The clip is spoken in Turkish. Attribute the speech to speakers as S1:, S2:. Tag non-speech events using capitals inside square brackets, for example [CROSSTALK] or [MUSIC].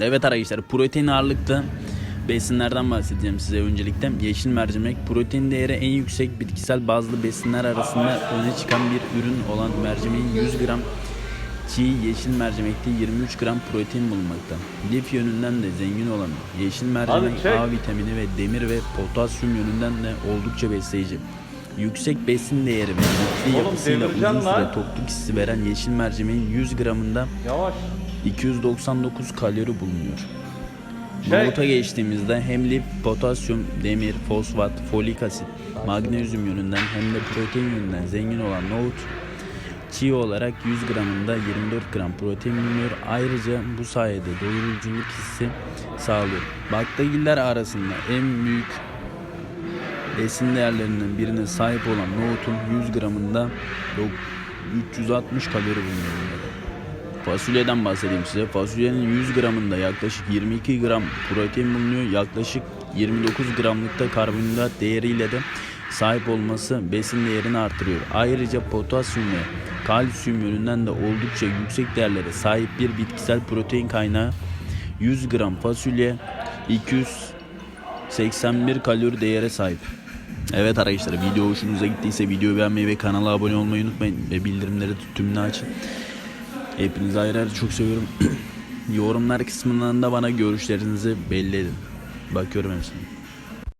S1: Evet arkadaşlar protein ağırlıkta besinlerden bahsedeceğim size öncelikle. Yeşil mercimek protein değeri en yüksek bitkisel bazlı besinler arasında öne çıkan bir ürün olan mercimeğin 100 gram çiğ yeşil mercimekte 23 gram protein bulunmakta. Lif yönünden de zengin olan yeşil mercimek. A vitamini ve demir ve potasyum yönünden de oldukça besleyici. Yüksek besin değeri ve
S2: Oğlum
S1: yapısıyla uzun süre tokluk hissi veren yeşil mercimeğin 100 gramında
S2: Yavaş.
S1: 299 kalori bulunuyor.
S2: Çek.
S1: Nohuta geçtiğimizde hem lif, potasyum, demir, fosfat, folik asit, magnezyum yönünden hem de protein yönünden zengin olan nohut çiğ olarak 100 gramında 24 gram protein bulunuyor. Ayrıca bu sayede doyuruculuk hissi sağlıyor. Baklagiller arasında en büyük besin değerlerinden birine sahip olan nohutun 100 gramında dok- 360 kalori bulunuyor. Fasulyeden bahsedeyim size. Fasulyenin 100 gramında yaklaşık 22 gram protein bulunuyor. Yaklaşık 29 gramlıkta karbonhidrat değeriyle de sahip olması besin değerini artırıyor. Ayrıca potasyum ve kalsiyum yönünden de oldukça yüksek değerlere sahip bir bitkisel protein kaynağı 100 gram fasulye 281 kalori değere sahip. Evet arkadaşlar video hoşunuza gittiyse videoyu beğenmeyi ve kanala abone olmayı unutmayın ve bildirimleri tümünü açın. Hepinizi ayrı ayrı çok seviyorum. [CLEARS THROAT] Yorumlar kısmından da bana görüşlerinizi belli edin. Bakıyorum hepsine.